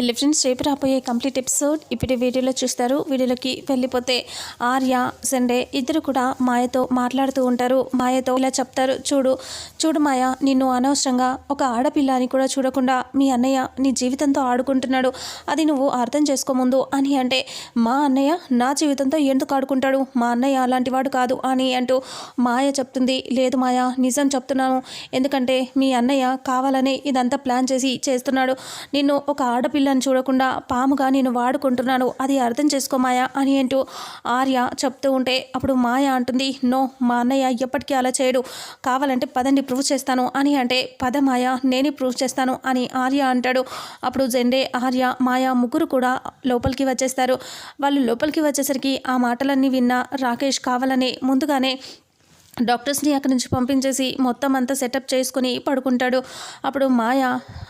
Friends రేపు రాబోయే complete episode ఇప్పుడు వీడియోలో చూస్తారు. వీడియోలోకి వెళ్ళిపోతే ఆర్య సండే ఇద్దరు కూడా మాయతో మాట్లాడుతూ ఉంటారు. మాయతో ఇలా చెప్తారు చూడు చూడు మాయ నిన్ను అనవసరంగా ఒక ఆడపిల్ల అని కూడా చూడకుండా మీ అన్నయ్య నీ జీవితంతో ఆడుకుంటున్నాడు. అది నువ్వు అర్థం చేసుకోముందు అని అంటే మా అన్నయ్య నా జీవితంతో ఎందుకు ఆడుకుంటాడు? మా అన్నయ్య అలాంటి వాడు కాదు అని అంటూ మాయ చెప్తుంది. లేదు మాయ నిజం చెప్తున్నాను. ఎందుకంటే మీ అన్నయ్య కావాలని ఇదంతా ప్లాన్ చేసి చేస్తున్నాడు. నిన్ను ఒక ఆడపిల్ల ఆడపిల్లని చూడకుండా పాముగా నేను వాడుకుంటున్నాను. అది అర్థం చేసుకోమాయా అని అంటూ ఆర్య చెప్తూ ఉంటే అప్పుడు మాయ అంటుంది నో మా అన్నయ్య ఎప్పటికీ అలా చేయడు. కావాలంటే పదండి ప్రూవ్ చేస్తాను అని అంటే పద మాయ నేనే ప్రూవ్ చేస్తాను అని ఆర్య అంటాడు. అప్పుడు జెండే ఆర్య మాయ ముగ్గురు కూడా లోపలికి వచ్చేస్తారు. వాళ్ళు లోపలికి వచ్చేసరికి ఆ మాటలన్నీ విన్న రాకేష్ కావాలని ముందుగానే డాక్టర్స్ని అక్కడి నుంచి పంపించేసి మొత్తం అంతా సెటప్ చేసుకుని పడుకుంటాడు. అప్పుడు మాయ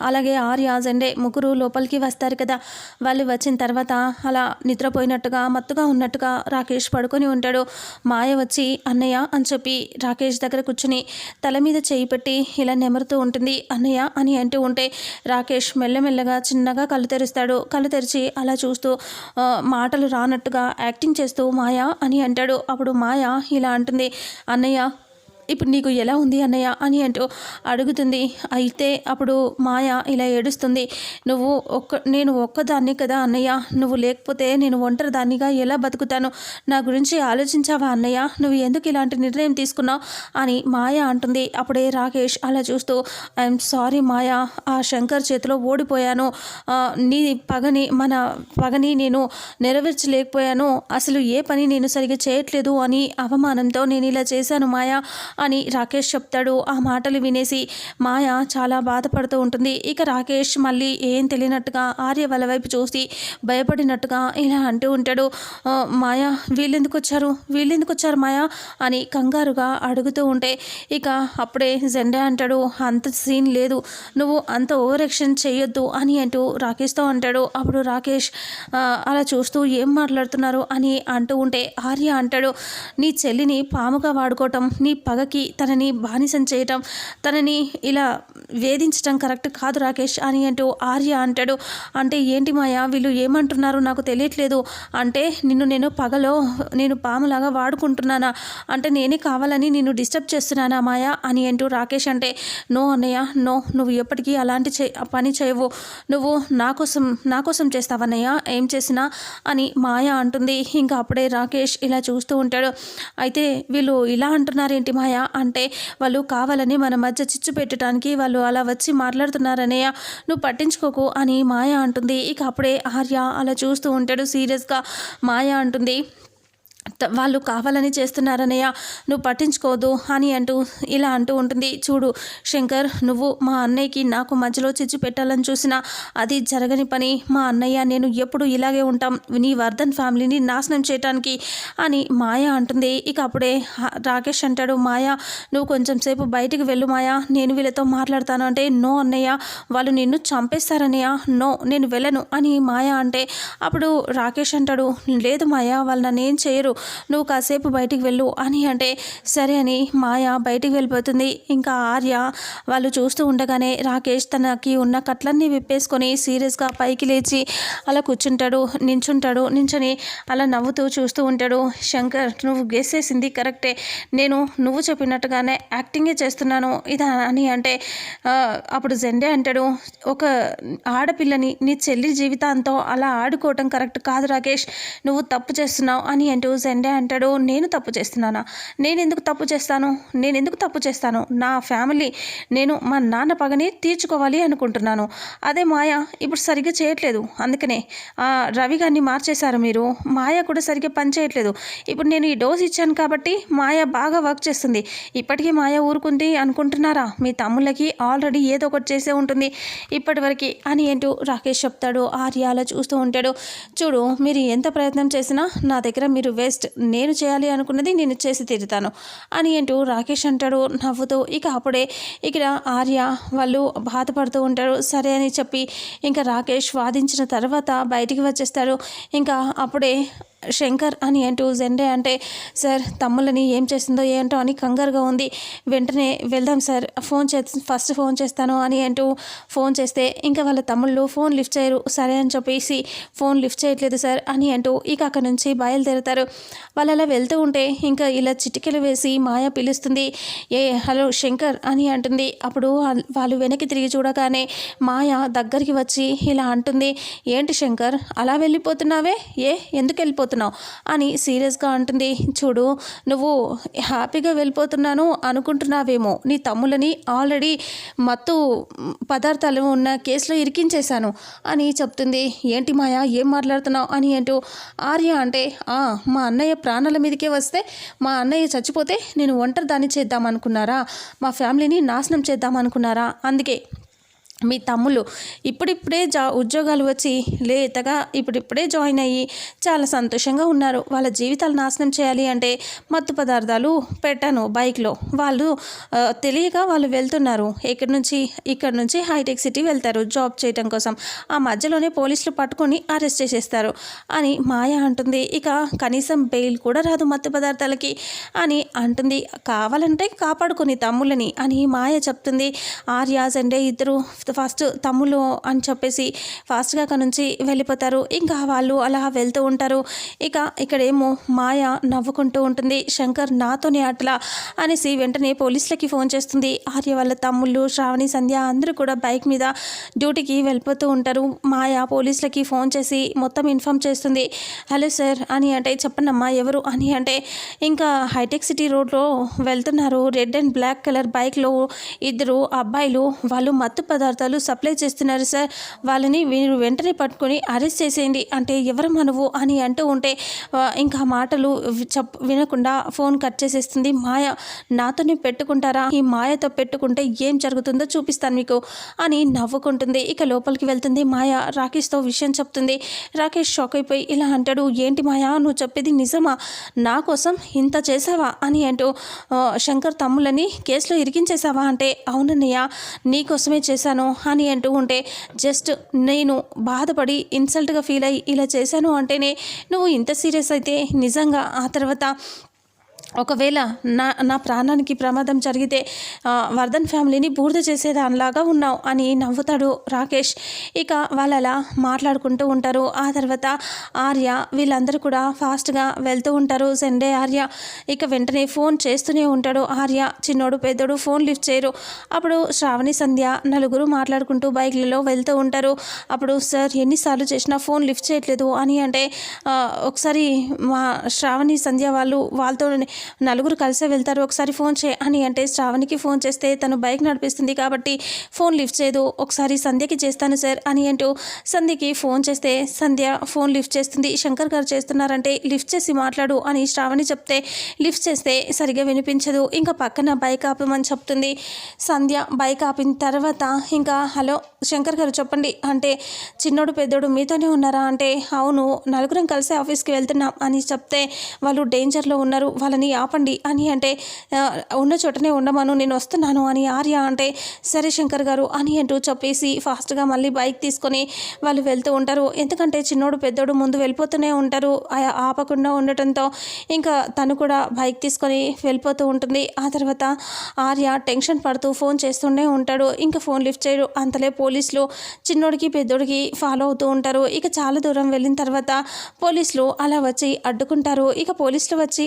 అలాగే ఆర్య జెండే ముగ్గురు లోపలికి వస్తారు కదా. వాళ్ళు వచ్చిన తర్వాత అలా నిద్రపోయినట్టుగా మత్తుగా ఉన్నట్టుగా రాకేష్ పడుకొని ఉంటాడు. మాయ వచ్చి అన్నయ్య అని చెప్పి రాకేష్ దగ్గర కూర్చుని తల మీద చేయి పెట్టి ఇలా నెమరుతూ ఉంటుంది. అన్నయ్య అని అంటూ ఉంటే రాకేష్ మెల్లమెల్లగా చిన్నగా కళ్ళు తెరుస్తాడు. కళ్ళు తెరిచి అలా చూస్తూ మాటలు రానట్టుగా యాక్టింగ్ చేస్తూ మాయ అని అంటాడు. అప్పుడు మాయ ఇలా అంటుంది. అన్నయ్య ದುನಿಯಾ ఇప్పుడు నీకు ఎలా ఉంది అన్నయ్య అని అంటూ అడుగుతుంది. అయితే అప్పుడు మాయ ఇలా ఏడుస్తుంది. నువ్వు ఒక్క నేను ఒక్కదాన్ని కదా అన్నయ్య. నువ్వు లేకపోతే నేను ఒంటరిదాన్నిగా ఎలా బతుకుతాను? నా గురించి ఆలోచించావా అన్నయ్య? నువ్వు ఎందుకు ఇలాంటి నిర్ణయం తీసుకున్నావు? అని మాయ అంటుంది. అప్పుడే రాకేష్ అలా చూస్తూ ఐఎమ్ సారీ మాయ. ఆ శంకర్ చేతిలో ఓడిపోయాను. నీ పగని మన పగని నేను నెరవేర్చలేకపోయాను. అసలు ఏ పని నేను సరిగ్గా చేయట్లేదు అని అవమానంతో నేను ఇలా చేశాను మాయా. అని రాకేష్ చెప్తాడు. ఆ మాటలు వినేసి మాయ చాలా బాధపడుతూ ఉంటుంది. ఇక రాకేష్ మళ్ళీ ఏం తెలియనట్టుగా ఆర్య వాళ్ళ వైపు చూసి భయపడినట్టుగా ఇలా అంటూ ఉంటాడు. మాయ మాయా వీళ్ళెందుకు వచ్చారు? వీళ్ళెందుకు వచ్చారు మాయా? అని కంగారుగా అడుగుతూ ఉంటే ఇక అప్పుడే జెండా అంటాడు. అంత సీన్ లేదు. నువ్వు అంత ఓవర్ యాక్షన్ చేయొద్దు అని అంటూ రాకేష్తో అంటాడు. అప్పుడు రాకేష్ అలా చూస్తూ ఏం మాట్లాడుతున్నారు? అని అంటూ ఉంటే ఆర్య అంటాడు. నీ చెల్లిని పాముగా వాడుకోవటం నీ పగ పగకి తనని బానిసం చేయటం తనని ఇలా వేధించటం కరెక్ట్ కాదు రాకేష్ అని అంటూ ఆర్య అంటాడు. అంటే ఏంటి మాయా వీళ్ళు ఏమంటున్నారు నాకు తెలియట్లేదు. అంటే నిన్ను నేను పగలో నేను పాములాగా వాడుకుంటున్నానా? అంటే నేనే కావాలని నిన్ను డిస్టర్బ్ చేస్తున్నానా మాయా అని అంటూ రాకేష్ అంటే నో అన్నయ్య నో నువ్వు ఎప్పటికీ అలాంటి చే పని చేయవు. నువ్వు నా కోసం నా కోసం చేస్తావన్నయ్య ఏం చేసినా అని మాయ అంటుంది. ఇంకా అప్పుడే రాకేష్ ఇలా చూస్తూ ఉంటాడు. అయితే వీళ్ళు ఇలా అంటున్నారేంటి మాయ? అంటే వాళ్ళు కావాలని మన మధ్య చిచ్చు పెట్టడానికి వాళ్ళు అలా వచ్చి మాట్లాడుతున్నారనయ్య నువ్వు పట్టించుకోకు అని మాయ అంటుంది. ఇక అప్పుడే ఆర్య అలా చూస్తూ ఉంటాడు. సీరియస్గా మాయ అంటుంది. వాళ్ళు కావాలని చేస్తున్నారనయ్య నువ్వు పట్టించుకోదు అని అంటూ ఇలా అంటూ ఉంటుంది. చూడు శంకర్ నువ్వు మా అన్నయ్యకి నాకు మధ్యలో చిచ్చు పెట్టాలని చూసినా అది జరగని పని. మా అన్నయ్య నేను ఎప్పుడు ఇలాగే ఉంటాం. నీ వర్ధన్ ఫ్యామిలీని నాశనం చేయటానికి అని మాయ అంటుంది. ఇక అప్పుడే రాకేష్ అంటాడు మాయ నువ్వు కొంచెం సేపు బయటికి వెళ్ళు మాయ. నేను వీళ్ళతో మాట్లాడతాను అంటే నో అన్నయ్య వాళ్ళు నిన్ను చంపేస్తారనయ్య. నో నేను వెళ్ళను అని మాయ అంటే అప్పుడు రాకేష్ అంటాడు లేదు మాయ వాళ్ళు నన్ను ఏం చేయరు. నువ్వు కాసేపు బయటికి వెళ్ళు అని అంటే సరే అని మాయ బయటికి వెళ్ళిపోతుంది. ఇంకా ఆర్య వాళ్ళు చూస్తూ ఉండగానే రాకేష్ తనకి ఉన్న కట్లన్నీ విప్పేసుకొని సీరియస్గా పైకి లేచి అలా కూర్చుంటాడు నించుంటాడు నించొని అలా నవ్వుతూ చూస్తూ ఉంటాడు. శంకర్ నువ్వు గెస్సేసింది కరెక్టే. నేను నువ్వు చెప్పినట్టుగానే యాక్టింగే చేస్తున్నాను. ఇది అని అంటే అప్పుడు జెండే అంటాడు. ఒక ఆడపిల్లని నీ చెల్లి జీవితాంతో అలా ఆడుకోవటం కరెక్ట్ కాదు రాకేష్. నువ్వు తప్పు చేస్తున్నావు అని అంటూ జెండే అంటాడు నేను తప్పు చేస్తున్నానా? నేను ఎందుకు తప్పు చేస్తాను? నేను ఎందుకు తప్పు చేస్తాను? నా ఫ్యామిలీ నేను మా నాన్న పగని తీర్చుకోవాలి అనుకుంటున్నాను. అదే మాయ ఇప్పుడు సరిగ్గా చేయట్లేదు. అందుకనే రవి గారిని మార్చేశారు మీరు. మాయ కూడా సరిగ్గా పనిచేయట్లేదు ఇప్పుడు నేను ఈ డోస్ ఇచ్చాను కాబట్టి మాయ బాగా వర్క్ చేస్తుంది. ఇప్పటికీ మాయ ఊరుకుంది అనుకుంటున్నారా? మీ తమ్ముళ్ళకి ఆల్రెడీ ఏదో ఒకటి చేసే ఉంటుంది. ఇప్పటివరకు అని ఏంటో రాకేష్ చెప్తాడు ఆర్య అలా చూస్తూ ఉంటాడు. చూడు మీరు ఎంత ప్రయత్నం చేసినా నా దగ్గర మీరు వేస్ట్ నేను చేయాలి అనుకున్నది నేను చేసి తీరుతాను అని అంటూ రాకేష్ అంటాడు నవ్వుతూ. ఇక అప్పుడే ఇక్కడ ఆర్య వాళ్ళు బాధపడుతూ ఉంటారు. సరే అని చెప్పి ఇంకా రాకేష్ వాదించిన తర్వాత బయటికి వచ్చేస్తాడు. ఇంకా అప్పుడే శంకర్ అని అంటూ జెండే అంటే సార్ తమ్ముళ్ళని ఏం చేసిందో ఏంటో అని కంగారుగా ఉంది. వెంటనే వెళ్దాం సార్ ఫోన్ చే ఫస్ట్ ఫోన్ చేస్తాను అని అంటూ ఫోన్ చేస్తే ఇంకా వాళ్ళ తమ్ముళ్ళు ఫోన్ లిఫ్ట్ చేయరు సరే అని చెప్పేసి ఫోన్ లిఫ్ట్ చేయట్లేదు సార్ అని అంటూ ఇక అక్కడ నుంచి బయలుదేరుతారు. వాళ్ళు అలా వెళ్తూ ఉంటే ఇంకా ఇలా చిటికెలు వేసి మాయ పిలుస్తుంది. ఏ హలో శంకర్ అని అంటుంది. అప్పుడు వాళ్ళు వెనక్కి తిరిగి చూడగానే మాయ దగ్గరికి వచ్చి ఇలా అంటుంది. ఏంటి శంకర్ అలా వెళ్ళిపోతున్నావే? ఏ ఎందుకు వెళ్ళిపోతున్నావు? అని సీరియస్గా అంటుంది. చూడు నువ్వు హ్యాపీగా వెళ్ళిపోతున్నాను అనుకుంటున్నావేమో. నీ తమ్ములని ఆల్రెడీ మత్తు పదార్థాలు ఉన్న కేసులో ఇరికించేశాను అని చెప్తుంది. ఏంటి మాయా ఏం మాట్లాడుతున్నావు అని అంటూ ఆర్య అంటే మా అన్నయ్య ప్రాణాల మీదకే వస్తే మా అన్నయ్య చచ్చిపోతే నేను ఒంటరి దాన్ని చేద్దామనుకున్నారా? మా ఫ్యామిలీని నాశనం చేద్దామనుకున్నారా? అందుకే మీ తమ్ముళ్ళు ఇప్పుడిప్పుడే జా ఉద్యోగాలు వచ్చి లేతగా ఇప్పుడిప్పుడే జాయిన్ అయ్యి చాలా సంతోషంగా ఉన్నారు. వాళ్ళ జీవితాలు నాశనం చేయాలి అంటే మత్తు పదార్థాలు పెట్టాను బైక్లో. వాళ్ళు తెలియక వాళ్ళు వెళ్తున్నారు. ఇక్కడ నుంచి ఇక్కడ నుంచి హైటెక్ సిటీ వెళ్తారు. జాబ్ చేయటం కోసం ఆ మధ్యలోనే పోలీసులు పట్టుకొని అరెస్ట్ చేసేస్తారు అని మాయ అంటుంది. ఇక కనీసం బెయిల్ కూడా రాదు మత్తు పదార్థాలకి అని అంటుంది. కావాలంటే కాపాడుకుని తమ్ముళ్ళని అని మాయ చెప్తుంది. ఆర్యాజ్ అంటే ఇద్దరు ఫస్ట్ తమ్ముళ్ళు అని చెప్పేసి ఫాస్ట్గా అక్కడ నుంచి వెళ్ళిపోతారు. ఇంకా వాళ్ళు అలా వెళ్తూ ఉంటారు. ఇక ఇక్కడేమో మాయ నవ్వుకుంటూ ఉంటుంది. శంకర్ నాతోనే అట్లా అనేసి వెంటనే పోలీసులకి ఫోన్ చేస్తుంది. ఆర్య వాళ్ళ తమ్ముళ్ళు శ్రావణి సంధ్య అందరూ కూడా బైక్ మీద డ్యూటీకి వెళ్ళిపోతూ ఉంటారు. మాయ పోలీసులకి ఫోన్ చేసి మొత్తం ఇన్ఫామ్ చేస్తుంది. హలో సార్ అని అంటే చెప్పండమ్మా ఎవరు? అని అంటే ఇంకా హైటెక్ సిటీ రోడ్లో వెళ్తున్నారు. రెడ్ అండ్ బ్లాక్ కలర్ బైక్లో ఇద్దరు అబ్బాయిలు వాళ్ళు మత్తు పదార్థాలు సప్లై చేస్తున్నారు సార్. వాళ్ళని మీరు వెంటనే పట్టుకొని అరెస్ట్ చేసేయండి. అంటే ఎవరమ్మా నువ్వు అని అంటూ ఉంటే ఇంకా మాటలు చెప్ వినకుండా ఫోన్ కట్ చేసేస్తుంది. మాయ నాతోనే పెట్టుకుంటారా? ఈ మాయతో పెట్టుకుంటే ఏం జరుగుతుందో చూపిస్తాను మీకు అని నవ్వుకుంటుంది. ఇక లోపలికి వెళ్తుంది. మాయ రాకేష్తో విషయం చెప్తుంది. రాకేష్ షాక్ అయిపోయి ఇలా అంటాడు ఏంటి మాయా? నువ్వు చెప్పేది నిజమా? నా కోసం ఇంత చేసావా అని అంటూ శంకర్ తమ్ములని కేసులో ఇరికించేసావా అంటే అవునన్నయ్య నీకోసమే చేశాను. అని అంటూ ఉంటే జస్ట్ నేను బాధపడి ఇన్సల్ట్గా ఫీల్ అయ్యి ఇలా చేశాను అంటేనే నువ్వు ఇంత సీరియస్ అయితే నిజంగా ఆ తర్వాత ఒకవేళ నా నా ప్రాణానికి ప్రమాదం జరిగితే వర్ధన్ ఫ్యామిలీని బూర్ద చేసేదానిలాగా ఉన్నావు అని నవ్వుతాడు రాకేష్. ఇక వాళ్ళు అలా మాట్లాడుకుంటూ ఉంటారు. ఆ తర్వాత ఆర్య వీళ్ళందరూ కూడా ఫాస్ట్గా వెళ్తూ ఉంటారు. సండే ఆర్య ఇక వెంటనే ఫోన్ చేస్తూనే ఉంటాడు. ఆర్య చిన్నోడు పెద్దోడు ఫోన్ లిఫ్ట్ చేయరు. అప్పుడు శ్రావణి సంధ్య నలుగురు మాట్లాడుకుంటూ బైక్లలో వెళ్తూ ఉంటారు. అప్పుడు సార్ ఎన్నిసార్లు చేసినా ఫోన్ లిఫ్ట్ చేయట్లేదు అని అంటే ఒకసారి మా శ్రావణి సంధ్య వాళ్ళు వాళ్ళతో నలుగురు కలిసే వెళ్తారు. ఒకసారి ఫోన్ చే అని అంటే శ్రావణికి ఫోన్ చేస్తే తను బైక్ నడిపిస్తుంది కాబట్టి ఫోన్ లిఫ్ట్ చేయదు. ఒకసారి సంధ్యకి చేస్తాను సార్ అని అంటూ సంధ్యకి ఫోన్ చేస్తే సంధ్య ఫోన్ లిఫ్ట్ చేస్తుంది. శంకర్ గారు చేస్తున్నారంటే లిఫ్ట్ చేసి మాట్లాడు అని శ్రావణి చెప్తే లిఫ్ట్ చేస్తే సరిగా వినిపించదు. ఇంకా పక్కన బైక్ ఆపమని చెప్తుంది సంధ్య. బైక్ ఆపిన తర్వాత ఇంకా హలో శంకర్ గారు చెప్పండి. అంటే చిన్నోడు పెద్దోడు మీతోనే ఉన్నారా? అంటే అవును నలుగురం కలిసి ఆఫీస్కి వెళ్తున్నాం అని చెప్తే వాళ్ళు డేంజర్లో ఉన్నారు. వాళ్ళ వాళ్ళని ఆపండి అని అంటే ఉన్న చోటనే ఉండమను నేను వస్తున్నాను అని ఆర్య అంటే సరే శంకర్ గారు అని అంటూ చెప్పేసి ఫాస్ట్గా మళ్ళీ బైక్ తీసుకొని వాళ్ళు వెళ్తూ ఉంటారు. ఎందుకంటే చిన్నోడు పెద్దోడు ముందు వెళ్ళిపోతూనే ఉంటారు. ఆపకుండా ఉండటంతో ఇంకా తను కూడా బైక్ తీసుకొని వెళ్ళిపోతూ ఉంటుంది. ఆ తర్వాత ఆర్య టెన్షన్ పడుతూ ఫోన్ చేస్తూనే ఉంటాడు. ఇంకా ఫోన్ లిఫ్ట్ చేయడు. అంతలే పోలీసులు చిన్నోడికి పెద్దోడికి ఫాలో అవుతూ ఉంటారు. ఇక చాలా దూరం వెళ్ళిన తర్వాత పోలీసులు అలా వచ్చి అడ్డుకుంటారు. ఇక పోలీసులు వచ్చి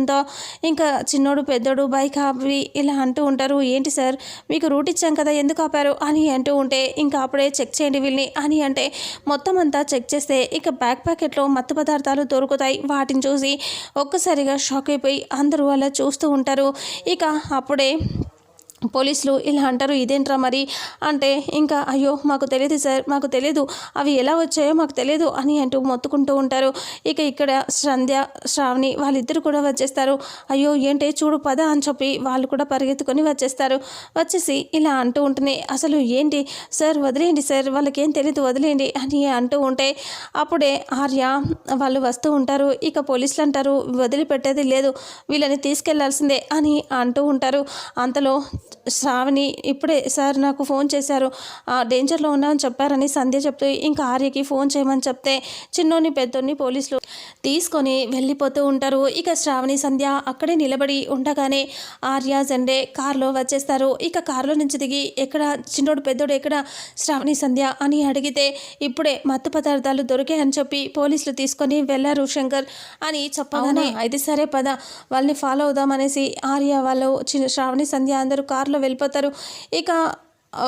అడ్డుకోవడంతో ఇంకా చిన్నోడు పెద్దోడు బైక్ ఆపి ఇలా అంటూ ఉంటారు. ఏంటి సార్? మీకు రూట్ ఇచ్చాం కదా ఎందుకు ఆపారు? అని అంటూ ఉంటే ఇంకా అప్పుడే చెక్ చేయండి వీళ్ళని అని అంటే మొత్తం అంతా చెక్ చేస్తే ఇక బ్యాక్ ప్యాకెట్లో మత్తు పదార్థాలు దొరుకుతాయి. వాటిని చూసి ఒక్కసారిగా షాక్ అయిపోయి అందరూ అలా చూస్తూ ఉంటారు. ఇక అప్పుడే పోలీసులు ఇలా అంటారు ఇదేంట్రా మరి? అంటే ఇంకా అయ్యో మాకు తెలియదు సార్ మాకు తెలియదు అవి ఎలా వచ్చాయో మాకు తెలియదు అని అంటూ మొత్తుకుంటూ ఉంటారు. ఇక ఇక్కడ సంధ్య శ్రావణి వాళ్ళిద్దరు కూడా వచ్చేస్తారు. అయ్యో ఏంటి చూడు పద అని చెప్పి వాళ్ళు కూడా పరిగెత్తుకొని వచ్చేస్తారు. వచ్చేసి ఇలా అంటూ ఉంటేనే అసలు ఏంటి? సార్ వదిలేయండి సార్ వాళ్ళకేం తెలియదు వదిలేయండి అని అంటూ ఉంటే అప్పుడే ఆర్య వాళ్ళు వస్తూ ఉంటారు. ఇక పోలీసులు అంటారు వదిలిపెట్టేది లేదు వీళ్ళని తీసుకెళ్ళాల్సిందే అని అంటూ ఉంటారు. అంతలో శ్రావణి ఇప్పుడే సార్ నాకు ఫోన్ చేశారు. "ఆ, డేంజర్లో ఉన్నామని చెప్పారని సంధ్య చెప్తూ ఇంకా ఆర్యకి ఫోన్ చేయమని చెప్తే చిన్నోని పెద్దోని పోలీసులు తీసుకొని వెళ్ళిపోతూ ఉంటారు. ఇక శ్రావణి సంధ్య అక్కడే నిలబడి ఉండగానే ఆర్య జెండే కారులో వచ్చేస్తారు. ఇక కారులో నుంచి దిగి ఎక్కడ చిన్నోడు పెద్దోడు ఎక్కడ? శ్రావణి సంధ్య అని అడిగితే ఇప్పుడే మత్తు పదార్థాలు దొరికాయని చెప్పి పోలీసులు తీసుకొని వెళ్ళారు శంకర్ అని చెప్పగానే అయితే సరే పద వాళ్ళని ఫాలో అవుదాం అనేసి ఆర్య వాళ్ళు చిన్న శ్రావణి సంధ్య అందరూ కారులో వెళ్ళిపోతారు. ఇక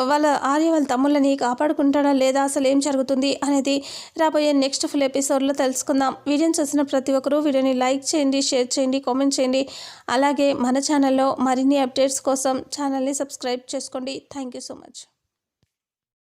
వాళ్ళ ఆర్య వాళ్ళ తమ్ముళ్ళని కాపాడుకుంటాడా లేదా? అసలు ఏం జరుగుతుంది అనేది రాబోయే నెక్స్ట్ ఫుల్ ఎపిసోడ్లో తెలుసుకుందాం. వీడియోని చూసిన ప్రతి ఒక్కరూ వీడియోని లైక్ చేయండి షేర్ చేయండి కామెంట్ చేయండి. అలాగే మన ఛానల్లో మరిన్ని అప్డేట్స్ కోసం ఛానల్ని సబ్స్క్రైబ్ చేసుకోండి. Thank you so much.